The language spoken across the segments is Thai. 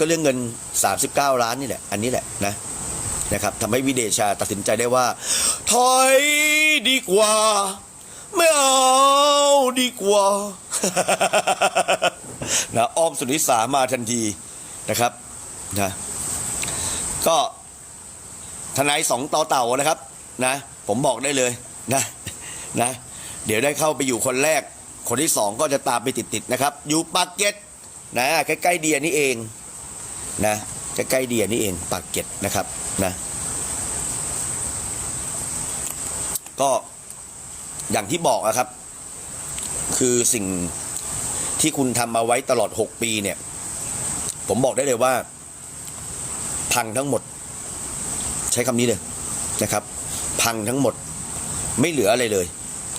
ก็เรื่องเงิน 39 ล้านนี่แหละ อันนี้แหละนะนะครับทำให้วิเดชาตัดสินใจได้ว่า ถอยดีกว่า ไม่เอาดีกว่านะอ้อมสุนิสามาทันทีนะครับนะก็ทนายสองต่อเต่านะครับนะ ผมบอกได้เลยนะนะ เดี๋ยวได้เข้าไปอยู่คนแรก คนที่สองก็จะตามไปติดๆนะครับ อยู่ปากเกร็ดนะใกล้ๆเดียนี่เอง นะใกล้ๆเดียนี่เองปากเก็ดนะครับนะก็อย่างที่บอกอะครับ คือสิ่งที่คุณทำมาไว้ตลอด 6 ปีเนี่ย ผมบอกได้เลยว่า พังทั้งหมด ใช้คำนี้เลยนะครับ พังทั้งหมดไม่เหลืออะไรเลย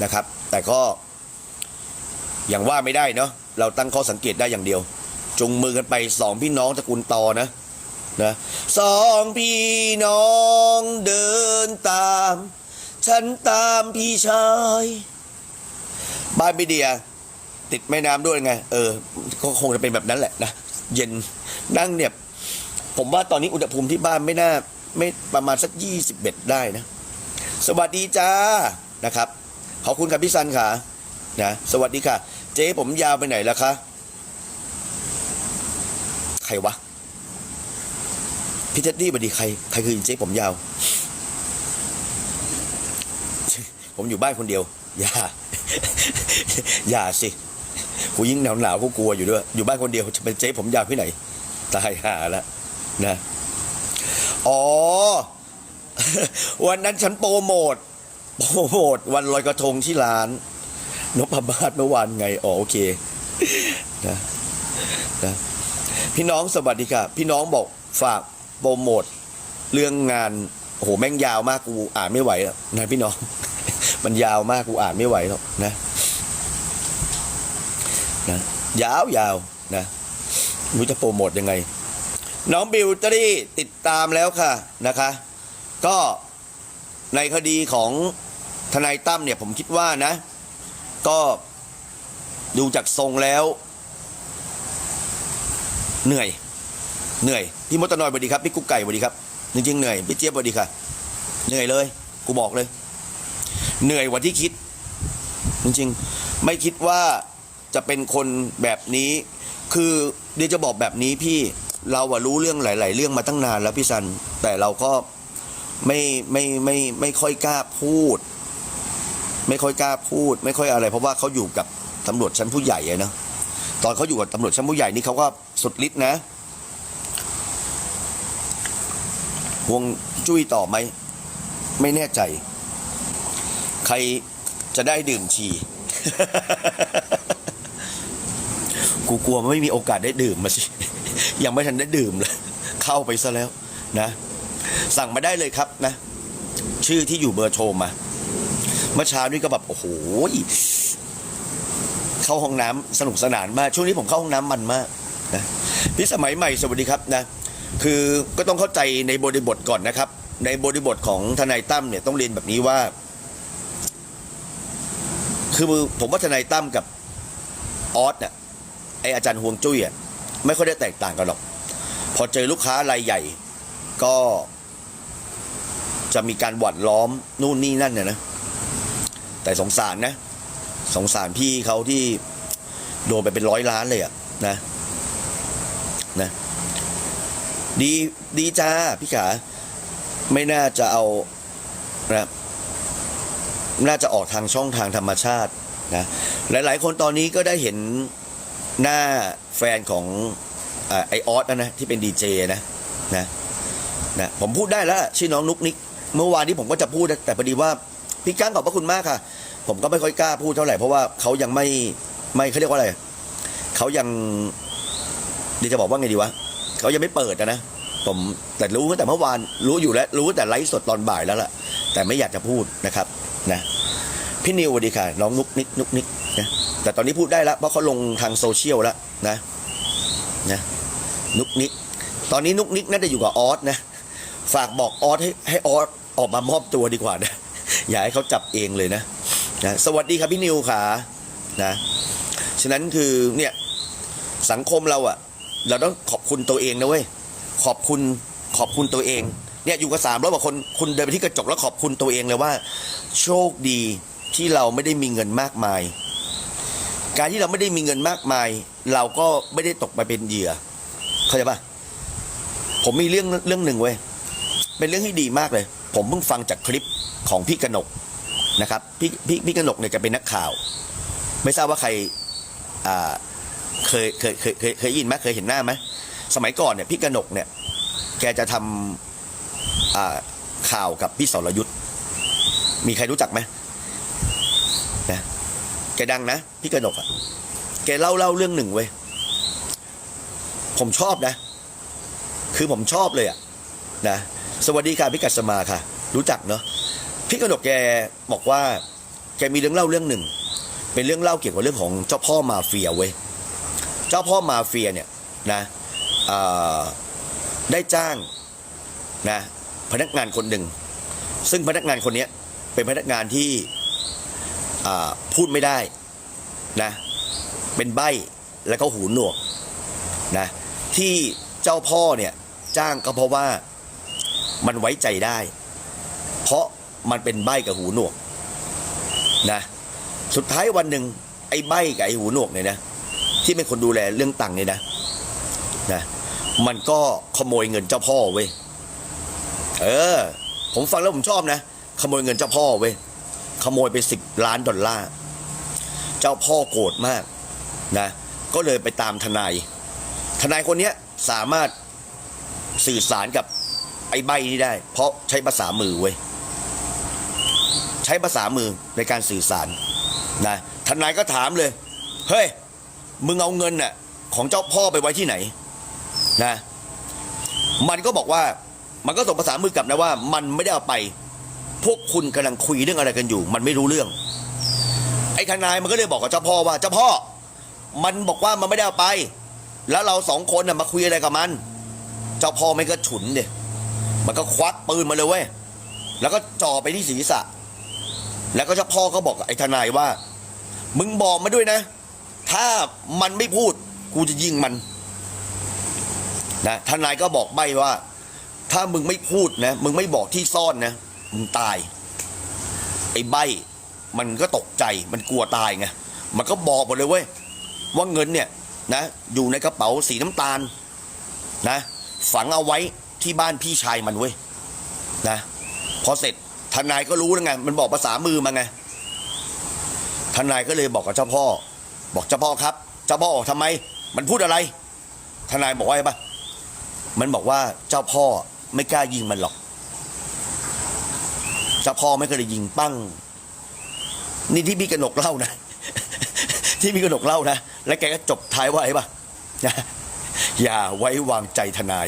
นะครับ แต่ก็อย่างว่าไม่ได้เนาะเราตั้งข้อสังเกตได้อย่างเดียว จุงมือกันไปสองพี่น้องตระกูลตอนะนะสองพี่น้องเดินตาม ฉันตามพี่ชายบ้านพี่เดีย ติดแม่น้ำด้วยไง เออ ก็คงจะเป็นแบบนั้นแหละนะเย็นนั่งเนี่ย ผมว่าตอนนี้อุณหภูมิที่บ้านไม่น่า ไม่ประมาณสักยี่สิบเอ็ดได้นะ สวัสดีจ้านะครับ ขอบคุณครับพี่ซันค่ะนะสวัสดีค่ะ เจ๊ผมยาวไปไหนแล้วคะ รวะพี่เท็ดดี้สวัสดีใครใครคือเจ๊ผมยาว ผมอยู่บ้านคนเดียว อย่า อย่าสิกูยิ่งหนาวหนาวกูกลัวอยู่ด้วย อยู่บ้านคนเดียวจะเป็นเจ๊ผมยาวที่ไหน ตายห่าล้วนะ อ๋อ วันนั้นฉันโปรโมท โปรโมท วันลอยกระทงที่ร้านนพมาศเมื่อวานไง อ๋อโอเค นะ นะ พี่น้องสวัสดีค่ะ พี่น้องบอกฝากโปรโมทเรื่องงานโอ้โหแม่งยาวมากกูอ่านไม่ไหวแล้วนะพี่น้อง มันยาวมากกูอ่านไม่ไหวหรอกนะนะยาวยาวนะม่รู้จะโปรโมทยังไง น้องบิวตรี่ติดตามแล้วค่ะนะคะ ก็ในคดีของทนายตั้มเนี่ยผมคิดว่านะ ก็ดูจากทรงแล้ว เหนื่อย เหนื่อยพี่มดตนอยสวัสดีครับพี่กุ๊กไก่สวัสดีครับจริงๆเหนื่อยพี่เจี๊ยบสวัสดีค่ะ เหนื่อยเลย กูบอกเลย เหนื่อยกว่าที่คิด จริงๆ ไม่คิดว่าจะเป็นคนแบบนี้ คือเดี๋ยวจะบอกแบบนี้พี่เราอะรู้เรื่องหลาย ๆ เรื่องมาตั้งนานแล้วพี่ซัน แต่เราก็ไม่ไม่ไม่ไม่ค่อยกล้าพูด ไม่ค่อยกล้าพูด ไม่ค่อยอะไร เพราะว่าเขาอยู่กับตำรวจชั้นผู้ใหญ่อะเนอะตอนเขาอยู่กับตำรวจชั้นผู้ใหญ่นี่เขาก็ สุดฤทธิ์นะห่วงจุ้ยต่อไหม ไม่แน่ใจ ใครจะได้ดื่มฉี่กูกลัวไม่มีโอกาสได้ดื่มมาสิ ยังไม่ทันได้ดื่มเลย เข้าไปซะแล้วนะ สั่งมาได้เลยครับนะ ชื่อที่อยู่เบอร์โทรมา เมื่อเช้านี่ก็แบบโอ้โห เข้าห้องน้ำสนุกสนานมาก ช่วงนี้ผมเข้าห้องน้ำมันมาก นะพี่สมัยใหม่สวัสดีครับนะคือก็ต้องเข้าใจในบริบทก่อนนะครับ ในบริบทของทนายตั้มเนี่ยต้องเรียนแบบนี้ว่า คือผมว่าทนายตั้มกับออสเนี่ยไออาจารย์ฮวงจุ้ยอะไม่ค่อยได้แตกต่างกันหรอก พอเจอลูกค้ารายใหญ่ก็จะมีการหวั่นล้อมนู่นนี่นั่นเนี่ยนะ แต่สงสารนะ สงสารพี่เขาที่โดนไปเป็นร้อยล้านเลยอะนะ ดีดีจ้าพี่ขา ไม่น่าจะเอานะน่าจะออกทางช่องทางธรรมชาตินะหลาย ๆ คนตอนนี้ก็ได้เห็นหน้าแฟนของอไอออสนะนะที่เป็นดีเจนะนะนะผมพูดได้แล้วชื่อน้องนุกนิก เมื่อวานนี้ผมก็จะพูดแต่พอดีว่าพี่ก้างขอบพระคุณมากค่ะ ผมก็ไม่ค่อยกล้าพูดเท่าไหร่เพราะว่าเขายังไม่ไม่เขาเรียกว่าอะไรเขายังดีจะบอกว่าไงดีวะ เขายังไม่เปิดนะผมแต่รู้ตั้งแต่เมื่อวานรู้อยู่แล้ว รู้แต่ไลฟ์สดตอนบ่ายแล้วล่ะ แต่ไม่อยากจะพูดนะครับนะพี่นิวสวัสดีค่ะ น้องนุกนิกนุกนิกนะแต่ตอนนี้พูดได้แล้วเพราะเขาลงทางโซเชียลแล้วนะนะนุกนิกตอนนี้นุกนิกน่าจะอยู่กับออสนะฝากบอกออสให้ให้ออสออกมามอบตัวดีกว่านะอย่าให้เขาจับเองเลยนะนะสวัสดีครับพี่นิวขานะฉะนั้นคือเนี่ยสังคมเราอะ เราต้องขอบคุณตัวเองนะเว้ยขอบคุณขอบคุณตัวเองเนี่ยอยู่กับสามร้อยกว่าคนคุณเดินไปที่กระจกแล้วขอบคุณตัวเองเลยว่า โชคดีที่เราไม่ได้มีเงินมากมาย การที่เราไม่ได้มีเงินมากมาย เราก็ไม่ได้ตกไปเป็นเหยื่อเข้าใจปะผมมีเรื่องเรื่องหนึ่งเว้ยเป็นเรื่องที่ดีมากเลย ผมเพิ่งฟังจากคลิปของพี่กนกนะครับพี่พี่พี่กนกเนี่ยจะเป็นนักข่าว ไม่ทราบว่าใครอ่า เคยเคยเคยเคยเคยยินไหมเคยเห็นหน้าไหมสมัยก่อนเนี่ยพี่กนกเนี่ย แกจะทำอ่าข่าวกับพี่สรยุทธ์มีใครรู้จักไหมนะแกดังนะพี่กนกอะแกเล่าเล่าเรื่องหนึ่งเว้ยผมชอบนะ คือผมชอบเลยอะนะสวัสดีค่ะพี่กัสมาค่ะ รู้จักเนาะพี่กนกแกบอกว่า แกมีเรื่องเล่าเรื่องหนึ่ง เป็นเรื่องเล่าเกี่ยวกับเรื่องของเจ้าพ่อมาเฟียเว้ย เจ้าพ่อมาเฟียเนี่ยนะได้จ้างนะพนักงานคนหนึ่ง ซึ่งพนักงานคนนี้เป็นพนักงานที่พูดไม่ได้นะเป็นใบ้แล้วก็หูหนวกนะที่เจ้าพ่อเนี่ยจ้างก็เพราะว่ามันไว้ใจได้ เพราะมันเป็นใบ้กับหูหนวกนะสุดท้ายวันหนึ่งไอ้ใบ้กับไอ้หูหนวกเนี่ยนะ ที่เป็นคนดูแลเรื่องตังค์เนี่ยนะนะมันก็ขโมยเงินเจ้าพ่อเว้ยเออ ผมฟังแล้วผมชอบนะ ขโมยเงินเจ้าพ่อเว้ยขโมยไปสิบล้านดอลลาร์เจ้าพ่อโกรธมากนะก็เลยไปตามทนาย ทนายคนนี้สามารถสื่อสารกับไอ้ใบนี้ได้ เพราะใช้ภาษามือเว้ยใช้ภาษามือในการสื่อสารนะทนายก็ถามเลย เฮ้ย มึงเอาเงินน่ะของเจ้าพ่อไปไว้ที่ไหนนะ มันก็บอกว่ามันก็ส่งภาษามือกลับนะว่า มันไม่ได้เอาไป พวกคุณกำลังคุยเรื่องอะไรกันอยู่ มันไม่รู้เรื่อง ไอ้ทนายมันก็เลยบอกกับเจ้าพ่อว่าเจ้าพ่อ มันบอกว่ามันไม่ได้เอาไป แล้วเราสองคนน่ะมาคุยอะไรกับมัน เจ้าพ่อไม่ก็ฉุนเดยมันก็ควักปืนมาเลยเว้ยแล้วก็จ่อไปที่ศีรษะ แล้วก็เจ้าพ่อก็บอกไอ้ทนายว่า มึงบอกมาด้วยนะ ถ้ามันไม่พูดกูจะยิงมันนะทนายก็บอกใบว่า ถ้ามึงไม่พูดนะ มึงไม่บอกที่ซ่อนนะ มึงตาย ไอ้ใบ มันก็ตกใจมันกลัวตายไงมันก็บอกหมดเลยเว้ยว่าเงินเนี่ยนะอยู่ในกระเป๋าสีน้ำตาลนะ ฝังเอาไว้ที่บ้านพี่ชายมันเว้ยนะพอเสร็จทนายก็รู้แล้วไงมันบอกภาษามือมาไงทนายก็เลยบอกกับเจ้าพ่อ บอกเจ้าพ่อครับ เจ้าพ่อออกทำไม มันพูดอะไร ทนายบอกว่าไงปะมันบอกว่าเจ้าพ่อไม่กล้ายิงมันหรอก เจ้าพ่อไม่เคยยิงปั้ง นี่ที่พี่กนกเล่านะ ที่พี่กนกเล่านะ แล้วแกก็จบท้ายว่าไอ้ปะนะอย่าไว้วางใจทนาย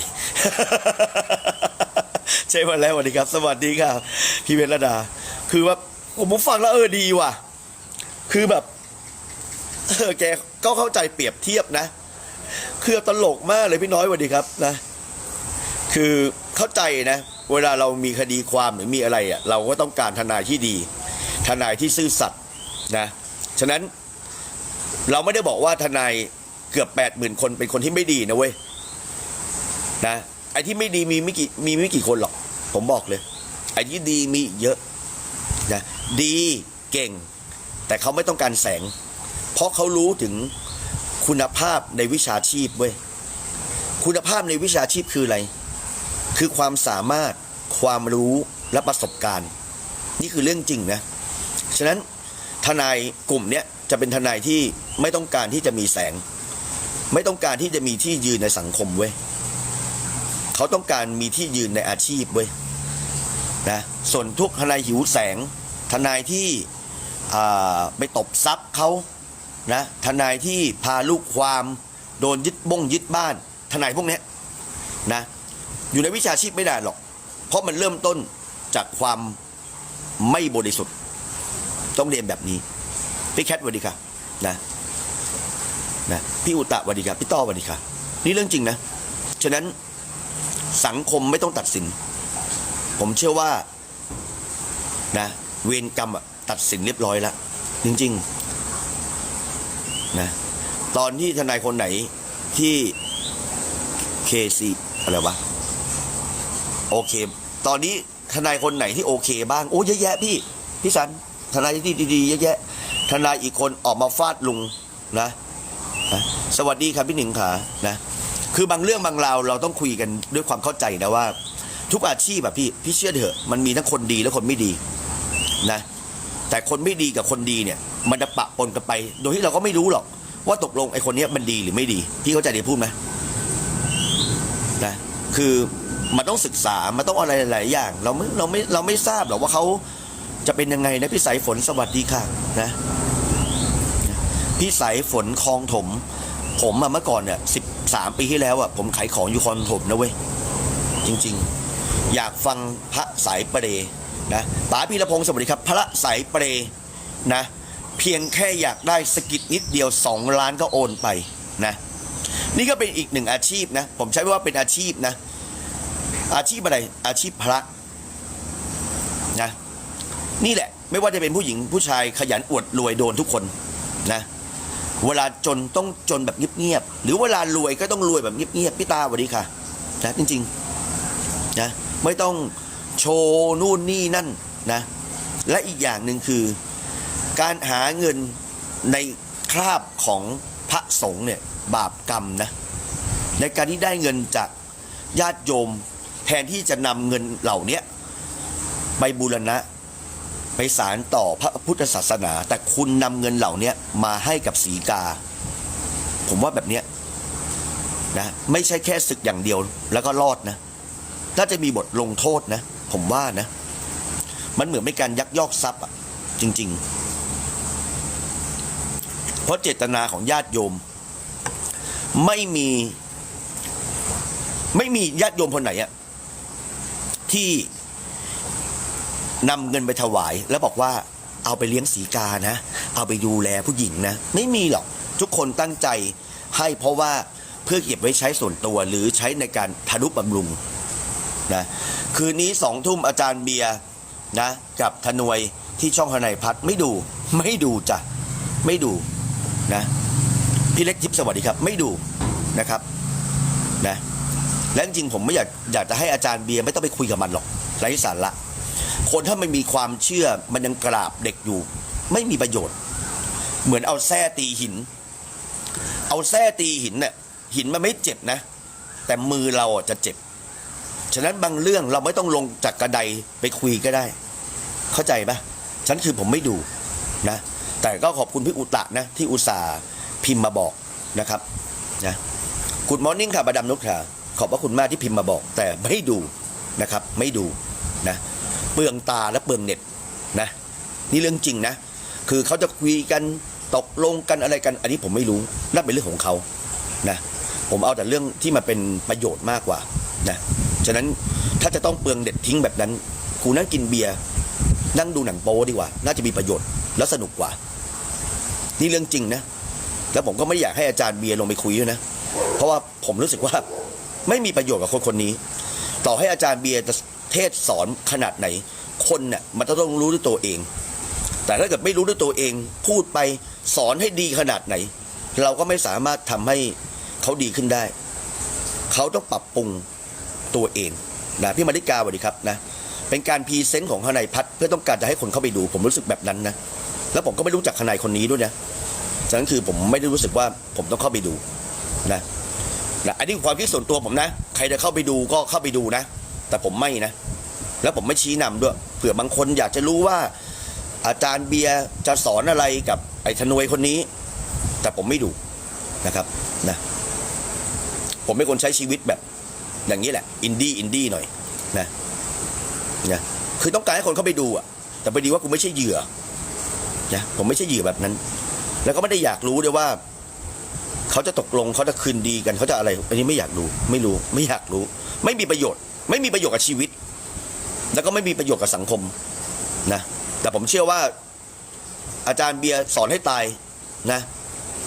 ใช่มาแล้วสวัสดีครับ สวัสดีครับ พี่เวรดา คือว่าผมฟังแล้วเออดีว่ะ คือแบบ เออแกก็เข้าใจเปรียบเทียบนะ คือตลกมากเลยพี่น้อยสวัสดีครับนะ คือเข้าใจนะ เวลาเรามีคดีความหรือมีอะไรอะเราก็ต้องการทนายที่ดี ทนายที่ซื่อสัตย์นะฉะนั้นเราไม่ได้บอกว่าทนายเกือบแปดหมื่นคนเป็นคนที่ไม่ดีนะเว้ยนะไอ้ที่ไม่ดีมีไม่กี่มีไม่กี่คนหรอก ผมบอกเลย ไอ้ที่ดีมีเยอะนะดีเก่ง แต่เขาไม่ต้องการแสง เพราะเขารู้ถึงคุณภาพในวิชาชีพเว้ยคุณภาพในวิชาชีพคืออะไร คือความสามารถความรู้และประสบการณ์ นี่คือเรื่องจริงนะฉะนั้นทนายกลุ่มเนี้ยจะเป็นทนายที่ไม่ต้องการที่จะมีแสง ไม่ต้องการที่จะมีที่ยืนในสังคมเว้ยเขาต้องการมีที่ยืนในอาชีพเว้ยนะส่วนทุกทนายหิวแสง ทนายที่ไปตบทรัพย์เขา นะทนายที่พาลูกความโดนยึดบ้งยึดบ้าน ทนายพวกนี้นะอยู่ในวิชาชีพไม่ได้หรอก เพราะมันเริ่มต้นจากความไม่บริสุทธิ์ ต้องเรียนแบบนี้ พี่แคทสวัสดีค่ะนะนะพี่อุตตะสวัสดีครับพี่ต้อสวัสดีค่ะนี่เรื่องจริงนะ ฉะนั้นสังคมไม่ต้องตัดสิน ผมเชื่อว่านะเวรกรรมอะตัดสินเรียบร้อยแล้วจริง ๆ นะตอนที่ทนายคนไหนที่เคซีอะไรวะโอเค ตอนนี้ทนายคนไหนที่โอเค บ้างโอ้เยอะแยะพี่พี่สันทนายที่ดีๆเยอะแยะทนายอีกคนออกมาฟาดลุงนะนะสวัสดีครับพี่หนิงขานะคือบางเรื่องบางราวเราต้องคุยกันด้วยความเข้าใจนะว่า ทุกอาชีพแบบพี่พี่เชื่อเถอะมันมีทั้งคนดีและคนไม่ดีนะ แต่คนไม่ดีกับคนดีเนี่ย มันจะปะปนกันไป โดยที่เราก็ไม่รู้หรอก ว่าตกลงไอ้คนนี้มันดีหรือไม่ดีพี่เข้าใจที่พูดไหมนะคือมันต้องศึกษา มันต้องอะไรหลายอย่าง เราไม่เราไม่เราไม่ทราบหรอกว่าเขาจะเป็นยังไงนะพี่สายฝนสวัสดีค่ะนะพี่สายฝนคลองถม ผมอะเมื่อก่อนเนี่ยสิบสามปีที่แล้วอะผมขายของอยู่คลองถมนะเว้ยจริง ๆ อยากฟังพระสายปรย์ นะป๋าพีรพงศ์สวัสดีครับ พระสายเปร์นะ เพียงแค่อยากได้สกิดนิดเดียวสองล้านก็โอนไปนะ นี่ก็เป็นอีกหนึ่งอาชีพนะ ผมใช้ว่าเป็นอาชีพนะ อาชีพอะไร อาชีพพระนะ นี่แหละ ไม่ว่าจะเป็นผู้หญิงผู้ชายขยันอวดรวยโดนทุกคนนะ เวลาจนต้องจนแบบเงียบๆ หรือเวลารวยก็ต้องรวยแบบเงียบๆ พี่ตาสวัสดีค่ะนะจริงๆนะไม่ต้อง โชว์นู่นนี่นั่นนะ และอีกอย่างหนึ่งคือ การหาเงินในคราบของพระสงฆ์เนี่ยบาปกรรมนะในการที่ได้เงินจากญาติโยมแทนที่จะนำเงินเหล่านี้ไปบูรณะไปสารต่อพระพุทธศาสนา แต่คุณนำเงินเหล่านี้มาให้กับสีกา ผมว่าแบบเนี้ยนะไม่ใช่แค่ศึกอย่างเดียวแล้วก็รอดนะ น่าจะมีบทลงโทษนะ ผมว่านะ มันเหมือนเป็นการยักยอกทรัพย์อะ จริง ๆ เพราะเจตนาของญาติโยม ไม่มี ไม่มีญาติโยมคนไหนอะที่นำเงินไปถวาย แล้วบอกว่าเอาไปเลี้ยงสีกานะ เอาไปดูแลผู้หญิงนะ ไม่มีหรอก ทุกคนตั้งใจให้เพราะว่าเพื่อเก็บไว้ใช้ส่วนตัวหรือใช้ในการทนุบำรุง นะคืนนี้สองทุ่มอาจารย์เบียร์นะกับธนวยที่ช่องทนายพัฒน์ไม่ดูไม่ดูจ้ะไม่ดูนะพี่เล็กทิพย์สวัสดีครับ ไม่ดูนะครับนะและจริงผมไม่อยากอยากจะให้อาจารย์เบียร์ไม่ต้องไปคุยกับมันหรอกไร้สาระคนถ้าไม่มีความเชื่อมันยังกราบเด็กอยู่ ไม่มีประโยชน์ เหมือนเอาแส้ตีหิน เอาแส้ตีหินเนี่ยหินมันไม่เจ็บนะ แต่มือเราจะเจ็บ ฉะนั้นบางเรื่องเราไม่ต้องลงจากกระไดไปคุยก็ได้ เข้าใจปะฉันคือผมไม่ดูนะ แต่ก็ขอบคุณพี่อุตะนะ ที่อุตส่าห์พิมพ์มาบอกนะครับนะกุดมอร์นิ่งค่ะบาดามนุชค่ะขอบพระคุณมากที่พิมพ์มาบอก แต่ไม่ดูนะครับ ไม่ดูนะเปลืองตาและเปลืองเน็ตนะนี่เรื่องจริงนะ คือเขาจะคุยกันตกลงกันอะไรกัน อันนี้ผมไม่รู้นั่นเป็นเรื่องของเขานะผมเอาแต่เรื่องที่มาเป็นประโยชน์มากกว่านะ ฉะนั้นถ้าจะต้องเปลืองเน็ตทิ้งแบบนั้นกูนั่งกินเบียร์นั่งดูหนังโป๊ดีกว่า น่าจะมีประโยชน์และสนุกกว่า นี่เรื่องจริงนะ แล้วผมก็ไม่อยากให้อาจารย์เบียร์ลงไปคุยด้วยนะ เพราะว่าผมรู้สึกว่าไม่มีประโยชน์กับคนคนนี้ ต่อให้อาจารย์เบียร์จะเทศสอนขนาดไหน คนเนี่ยมันจะต้องรู้ด้วยตัวเอง แต่ถ้าเกิดไม่รู้ด้วยตัวเอง พูดไปสอนให้ดีขนาดไหน เราก็ไม่สามารถทำให้เขาดีขึ้นได้ เขาต้องปรับปรุง ตัวเองนะพี่มาริกาสวัสดีครับนะเป็นการพรีเซนต์ของทนายพัฒเพื่อต้องการจะให้คนเข้าไปดู ผมรู้สึกแบบนั้นนะแล้วผมก็ไม่รู้จักทนายคนนี้ด้วยนะฉะนั้นคือผมไม่ได้รู้สึกว่าผมต้องเข้าไปดูนะนะอันนี้ความคิดส่วนตัวผมนะ ใครจะเข้าไปดูก็เข้าไปดูนะ แต่ผมไม่นะ แล้วผมไม่ชี้นำด้วยเผื่อบางคนอยากจะรู้ว่า อาจารย์เบียร์จะสอนอะไรกับไอ้ธนวยคนนี้ แต่ผมไม่ดูนะครับนะผมเป็นคนใช้ชีวิตแบบ อย่างนี้แหละอินดี้อินดี้หน่อยนะนะคือต้องการให้คนเข้าไปดูอะแต่พอดีว่ากูไม่ใช่เหยื่อนะผมไม่ใช่เหยื่อแบบนั้น แล้วก็ไม่ได้อยากรู้ด้วยว่า เขาจะตกลงเขาจะคืนดีกันเขาจะอะไร อันนี้ไม่อยากรู้ไม่รู้ ไม่อยากรู้ ไม่มีประโยชน์ ไม่มีประโยชน์กับชีวิต แล้วก็ไม่มีประโยชน์กับสังคมนะแต่ผมเชื่อว่า อาจารย์เบียร์สอนให้ตายนะ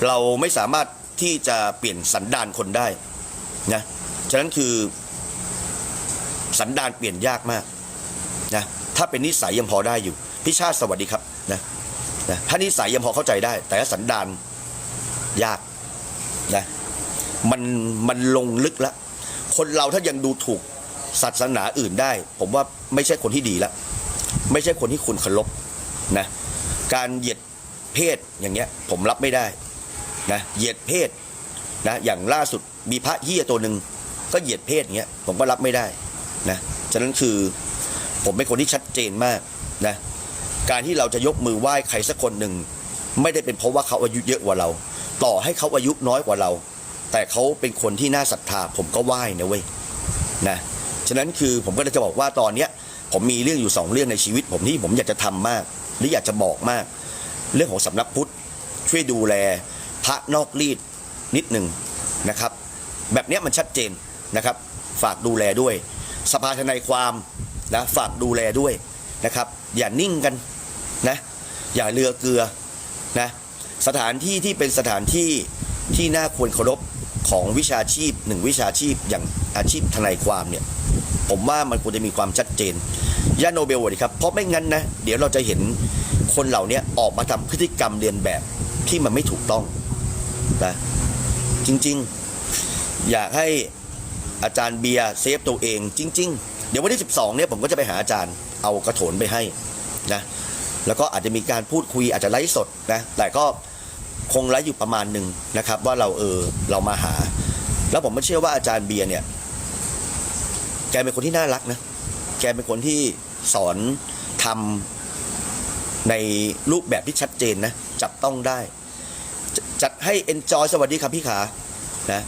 เราไม่สามารถที่จะเปลี่ยนสันดานคนได้นะ ฉะนั้นคือ สันดานเปลี่ยนยากมากนะถ้าเป็นนิสัยยังพอได้อยู่พี่ชาติสวัสดีครับนะนะถ้านิสัยยังพอเข้าใจได้ แต่สันดานยากนะมันมันลงลึกแล้วคนเราถ้ายังดูถูกศาสนาอื่นได้ ผมว่าไม่ใช่คนที่ดีละไม่ใช่คนที่คุณเคารพนะการเหยียดเพศอย่างเงี้ย ผมรับไม่ได้นะเหยียดเพศนะอย่างล่าสุดมีพระเฮียตัวหนึ่ง ก็เหยียดเพศอย่างเงี้ยผมก็รับไม่ได้นะฉะนั้นคือผมเป็นคนที่ชัดเจนมากนะการที่เราจะยกมือไหว้ใครสักคนหนึ่งไม่ได้เป็นเพราะว่าเขาอายุเยอะกว่าเรา ต่อให้เขาอายุน้อยกว่าเรา แต่เขาเป็นคนที่น่าศรัทธาผมก็ไหว้นะเว้ยนะฉะนั้นคือผมก็เลยจะบอกว่าตอนเนี้ยผมมีเรื่องอยู่สองเรื่องในชีวิต ผมที่ผมอยากจะทำมาก หรืออยากจะบอกมาก เรื่องของสำนักพุทธช่วยดูแลพระนอกรีดนิดหนึ่งนะครับ แบบเนี้ยมันชัดเจน นะครับ ฝากดูแลด้วย สภาทนายความนะฝากดูแลด้วยนะครับ อย่านิ่งกันนะอย่าเรือเกลือนะสถานที่ที่เป็นสถานที่ที่น่าควรเคารพของวิชาชีพหนึ่งวิชาชีพอย่างอาชีพทนายความเนี่ยผมว่ามันควรจะมีความชัดเจนย่าโนเบลดีครับเพราะไม่งั้นนะเดี๋ยวเราจะเห็นคนเหล่านี้ออกมาทำพฤติกรรมเรียนแบบที่มันไม่ถูกต้องนะจริงๆ อยากให้ อาจารย์เบียร์เซฟตัวเองจริง ๆ เดี๋ยววันที่ 12 เนี่ยผมก็จะไปหาอาจารย์เอากระโถนไปให้นะแล้วก็อาจจะมีการพูดคุยอาจจะไลฟ์สดนะแต่ก็คงไลฟ์อยู่ประมาณหนึ่งนะครับ ว่าเราเออเรามาหา แล้วผมไม่เชื่อว่าอาจารย์เบียร์เนี่ย แกเป็นคนที่น่ารักนะแกเป็นคนที่สอนทำในรูปแบบที่ชัดเจนนะจับต้องได้จจัดให้ enjoy สวัสดีครับพี่ขานะ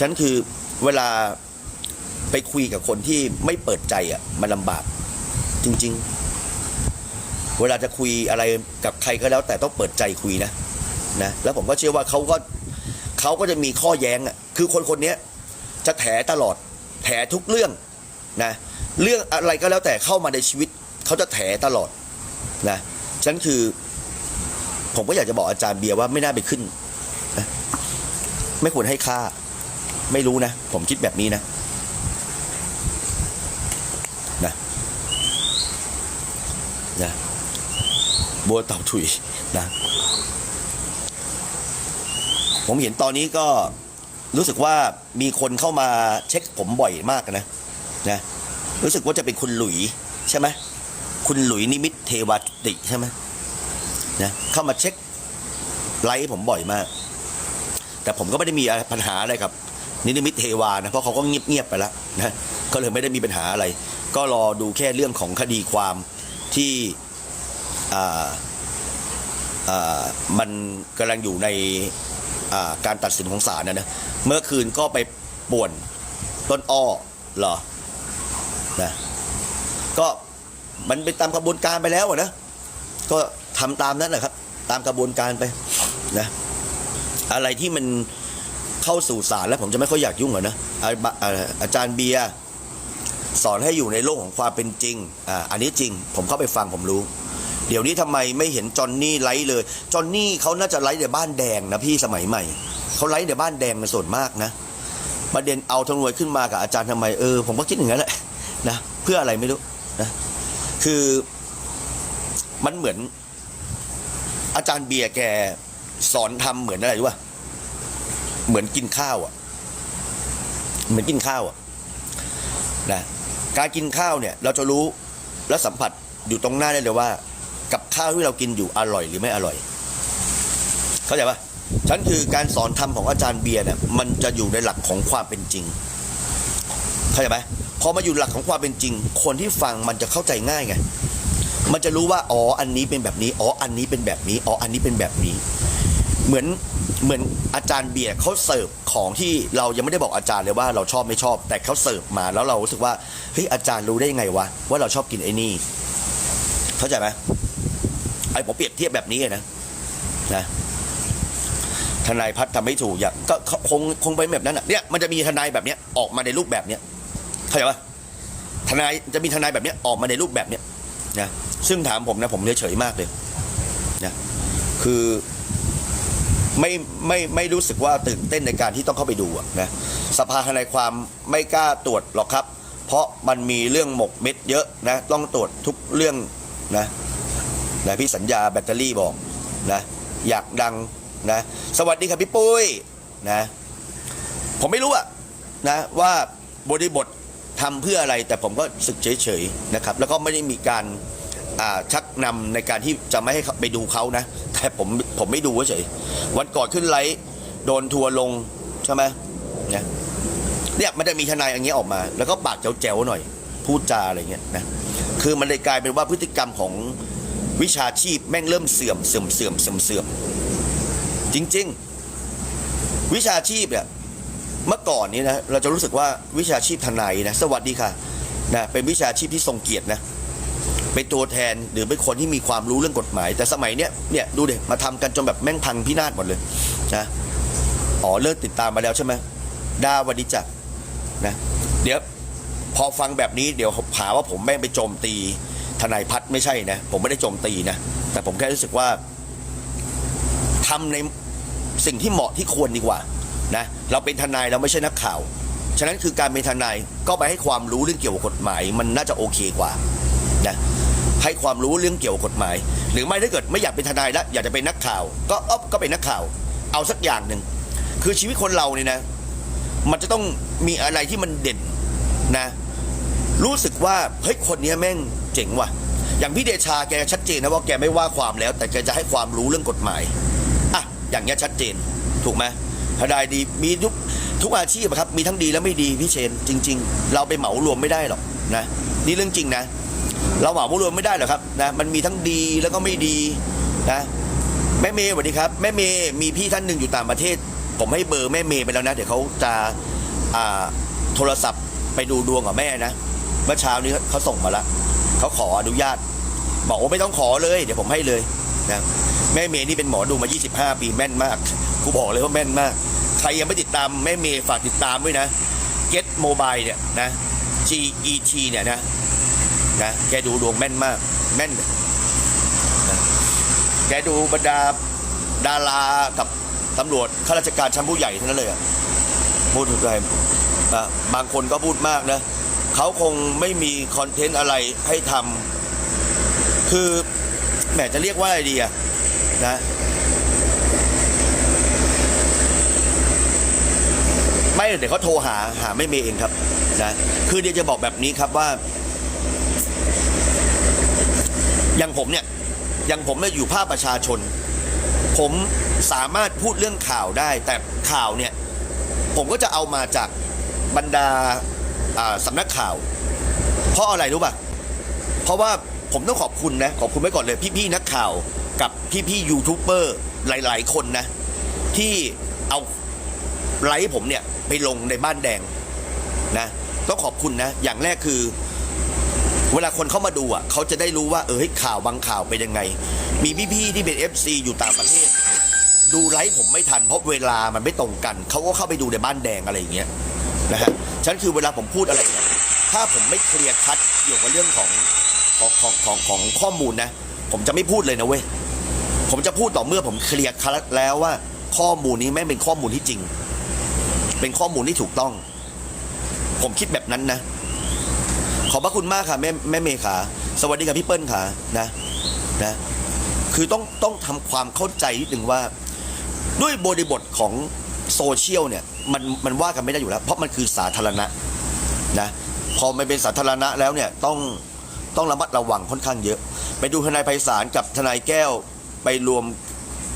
ฉันคือ เวลาไปคุยกับคนที่ไม่เปิดใจอะมันลำบากจริง ๆ เวลาจะคุยอะไรกับใครก็แล้ว แต่ต้องเปิดใจคุยนะนะแล้วผมก็เชื่อว่าเขาก็เขาก็จะมีข้อแย้งอะคือคนคนนี้จะแถตลอดแถทุกเรื่องนะเรื่องอะไรก็แล้วแต่เข้ามาในชีวิตเขาจะแถตลอดนะฉะนั้นคือ ผมก็อยากจะบอกอาจารย์เบียร์ว่าไม่น่าไปขึ้นนะไม่ควรให้ค่า ไม่รู้นะ ผมคิดแบบนี้นะนะนะบัวเต่าถุยนะ ผมเห็นตอนนี้ก็รู้สึกว่ามีคนเข้ามาเช็คผมบ่อยมากนะนะ รู้สึกว่าจะเป็นคุณหลุยใช่ไหมคุณหลุยนิมิตเทวติใช่ไหมนะเข้ามาเช็คไลฟ์ผมบ่อยมาก แต่ผมก็ไม่ได้มีปัญหาอะไรกับ นิมิตเทวานะเพราะเขาก็เงียบๆไปแล้วนะก็เลยไม่ได้มีปัญหาอะไร ก็รอดูแค่เรื่องของคดีความที่มันกำลังอยู่ในการตัดสินของศาลนะนะเมื่อคืนก็ไปป่วนต้นอ้อเหรอนะก็มันเป็นตามกระบวนการไปแล้วอะนะก็ทำตามนั้นแหละครับ ตามกระบวนการไปนะอะไรที่มัน เข้าสู่ศาลแล้วผมจะไม่ค่อยอยากยุ่งอะนะอาบะอาอาจารย์เบียร์สอนให้อยู่ในโลกของความเป็นจริงอ่าอันนี้จริง ผมเข้าไปฟังผมรู้ เดี๋ยวนี้ทำไมไม่เห็นจอนนี่ไลฟ์เลย จอนนี่เขาน่าจะไลฟ์ในบ้านแดงนะพี่สมัยใหม่ เขาไลฟ์ในบ้านแดงเป็นส่วนมากนะ ประเด็นเอาทงรวยขึ้นมากับอาจารย์ทำไมเออผมก็คิดอย่างนั้นแหละนะเพื่ออะไรไม่รู้นะคือมันเหมือนอาจารย์เบียร์แกสอนทำเหมือนอะไรรู้ป่ะ เหมือนกินข้าวอะ เหมือนกินข้าวอะนะการกินข้าวเนี่ย เราจะรู้และสัมผัสอยู่ตรงหน้าได้เลยว่า กับข้าวที่เรากินอยู่อร่อยหรือไม่อร่อย เข้าใจปะฉันคือการสอนธรรมของอาจารย์เบียร์เนี่ยมันจะอยู่ในหลักของความเป็นจริง เข้าใจไหมพอมาอยู่หลักของความเป็นจริง คนที่ฟังมันจะเข้าใจง่ายไงมันจะรู้ว่าอ๋ออันนี้เป็นแบบนี้อ๋ออันนี้เป็นแบบนี้อ๋ออันนี้เป็นแบบนี้ เหมือนเหมือน อาจารย์เบียร์เขาเสิร์ฟของที่เรายังไม่ได้บอกอาจารย์เลยว่าเราชอบไม่ชอบ แต่เขาเสิร์ฟมาแล้วเรารู้สึกว่าเฮ้ยอาจารย์รู้ได้ยังไงวะว่าเราชอบกินไอ้นี่เข้าใจไหมไอ้ผมเปรียบเทียบแบบนี้นะนะทนายพัฒน์ทำไม่ถูกอย่างก็คงคงเป็นแบบนั้นอะเนี่ยมันจะมีทนายแบบเนี้ยออกมาในรูปแบบเนี้ยเข้าใจปะทนายจะมีทนายแบบเนี้ยออกมาในรูปแบบเนี้ยนะซึ่งถามผมนะผมเฉยๆมากเลยนะคือ ไม่ไม่ไม่รู้สึกว่าตื่นเต้นในการที่ต้องเข้าไปดูนะสภาทนายความไม่กล้าตรวจหรอกครับ เพราะมันมีเรื่องหมกเม็ดเยอะนะต้องตรวจทุกเรื่องนะนะพี่สัญญาแบตเตอรี่บอกนะอยากดังนะ สวัสดีครับพี่ปุ้ยนะผมไม่รู้อะนะว่าบริบททำเพื่ออะไรแต่ผมก็สึกเฉยๆนะครับ แล้วก็ไม่ได้มีการ ชักนำในการที่จะไม่ให้ไปดูเขานะ แต่ผมผมไม่ดูเฉยวันก่อนขึ้นไลฟ์โดนทัวร์ลงใช่ไหมเนี่ยเนี่ยมันจะมีทนายอย่างเงี้ยออกมา แล้วก็ปากแจ๋วๆหน่อย พูดจาอะไรเงี้ยนะคือมันเลยกลายเป็นว่าพฤติกรรมของวิชาชีพแม่งเริ่มเสื่อมเสื่อมเสื่อมเสื่อมเสื่อมจริง ๆ วิชาชีพเนี่ยเมื่อก่อนนี้นะเราจะรู้สึกว่าวิชาชีพทนายนะสวัสดีค่ะนะเป็นวิชาชีพที่ทรงเกียรตินะ เป็นตัวแทนหรือเป็นคนที่มีความรู้เรื่องกฎหมาย แต่สมัยเนี้ยเนี่ยดูเด็มาทำกันจนแบบแม่งพังพินาศหมดเลยนะอ๋อเลิกติดตามมาแล้วใช่ไหมดาวันนี้จักนะเดี๋ยวพอฟังแบบนี้เดี๋ยวหาว่าผมแม่งไปโจมตีทนายพัฒไม่ใช่นะ ผมไม่ได้โจมตีนะ แต่ผมแค่รู้สึกว่าทำในสิ่งที่เหมาะที่ควรดีกว่านะเราเป็นทนายเราไม่ใช่นักข่าว ฉะนั้นคือการเป็นทนายก็ไปให้ความรู้เรื่องเกี่ยวกับกฎหมาย มันน่าจะโอเคกว่า นะให้ความรู้เรื่องเกี่ยวกับกฎหมาย หรือไม่ถ้าเกิดไม่อยากเป็นทนายแล้วอยากจะเป็นนักข่าว ก็อ๊อบก็เป็นนักข่าว เอาสักอย่างหนึ่งคือชีวิตคนเราเนี่ยนะ มันจะต้องมีอะไรที่มันเด่นนะ รู้สึกว่าเฮ้ยคนนี้แม่งเจ๋งว่ะ อย่างพี่เดชาแกชัดเจนนะว่าแกไม่ว่าความแล้ว แต่แกจะให้ความรู้เรื่องกฎหมายอะอย่างเงี้ยชัดเจนถูกไหมทนายดีมีทุกทุกอาชีพอะครับมีทั้งดีและไม่ดีพี่เชนจริง ๆ เราไปเหมารวมไม่ได้หรอกนะนี่เรื่องจริงนะ เราเหมารวมไม่ได้หรอกครับนะมันมีทั้งดีแล้วก็ไม่ดีนะแม่เมย์สวัสดีครับแม่เมย์มีพี่ท่านหนึ่งอยู่ต่างประเทศ ผมให้เบอร์แม่เมย์ไปแล้วนะ เดี๋ยวเขาจะอ่าโทรศัพท์ไปดูดวงกับแม่นะเมื่อเช้านี้เขาส่งมาแล้วเขาขออนุญาต บอกว่าไม่ต้องขอเลย เดี๋ยวผมให้เลยนะแม่เมย์นี่เป็นหมอดูมา 25 ปีแม่นมากกูบอกเลยว่าแม่นมาก ใครยังไม่ติดตามแม่เมย์ฝากติดตามด้วยนะ Get Mobile เนี่ยนะ G E T เนี่ยนะ นะแกดูดวงแม่นมาก แม่นนะแกดูบรรดาดารากับตำรวจข้าราชการชั้นผู้ใหญ่ทั้งนั้นเลยอะพูดถึงอะไรอะบางคนก็พูดมากนะเขาคงไม่มีคอนเทนต์อะไรให้ทำคือแหมจะเรียกว่าอะไรดีอะนะไม่เดี๋ยวเขาโทรหาหาไม่เมย์เองครับนะคือเดี๋ยวจะบอกแบบนี้ครับว่า อย่างผมเนี่ยอย่างผมเนี่ยอยู่ภาคประชาชน ผมสามารถพูดเรื่องข่าวได้ แต่ข่าวเนี่ยผมก็จะเอามาจากบรรดาสำนักข่าว เพราะอะไรรู้ป่ะเพราะว่าผมต้องขอบคุณนะขอบคุณไว้ก่อนเลยพี่ๆนักข่าวกับพี่ๆยูทูบเบอร์หลายๆ คนนะ ที่เอาไลฟ์ผมเนี่ยไปลงในบ้านแดงนะต้องขอบคุณนะ อย่างแรกคือ เวลาคนเข้ามาดูอะเขาจะได้รู้ว่าเออข่าวบางข่าวเป็นยังไง มีพี่ๆที่เป็น FC อยู่ต่างประเทศ ดูไลฟ์ผมไม่ทันเพราะเวลามันไม่ตรงกัน เขาก็เข้าไปดูในบ้านแดงอะไรอย่างเงี้ยนะฮะฉันคือเวลาผมพูดอะไรเนี่ยถ้าผมไม่เคลียร์คัดเกี่ยวกับเรื่องของของของของของข้อมูลนะ ผมจะไม่พูดเลยนะเว้ยผมจะพูดต่อเมื่อผมเคลียร์คัดแล้วว่า ข้อมูลนี้แม่งเป็นข้อมูลที่จริง เป็นข้อมูลที่ถูกต้อง ผมคิดแบบนั้นนะ ขอบพระคุณมากค่ะแม่แม่เมย์ขาสวัสดีค่ะพี่เปิ้ลค่ะนะนะคือต้องต้องทำความเข้าใจนิดหนึ่งว่า ด้วยบริบทของโซเชียลเนี่ยมันมันว่ากันไม่ได้อยู่แล้ว เพราะมันคือสาธารณะนะพอมันเป็นสาธารณะแล้วเนี่ยต้องต้องระมัดระวังค่อนข้างเยอะ ไปดูทนายไพศาลกับทนายแก้วไปรวม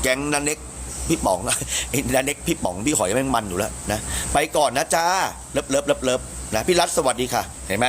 แก๊งนันเน็กพี่ป๋องไอ้นันเน็กพี่ป๋องพี่หอยแม่งมันอยู่แล้วนะไปก่อนนะจ้าเลิฟเลิฟเลิฟเลิฟนะพี่รัฐสวัสดีค่ะ เห็นไหม